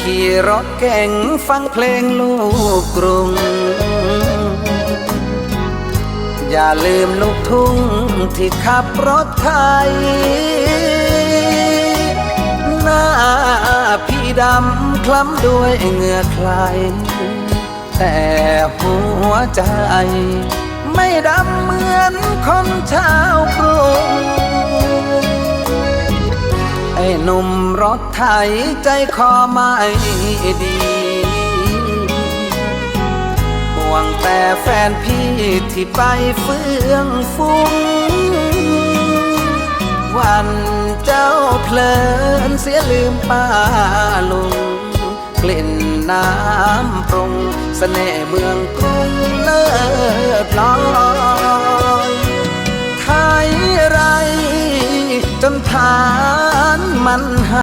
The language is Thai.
ขี่รถเก่งฟังเพลงลูกกรุง อย่าลืมลูกทุ่งที่ขับรถไทย หน้าพี่ดำคล้ำด้วยเหงื่อใคร แต่หัวใจ ไม่ดำเหมือนคนชา หนุ่มรถไถใจคอไม่ดีห่วงแต่แฟนพี่ที่ไปเฟื่องฟุ้ง วันเจ้าเพลินเสียลืมป้าลุงกลิ่นน้ำปรุงสเสน่ห์เมืองกรุงเลิศลอยไทยไรจนฐา มันหา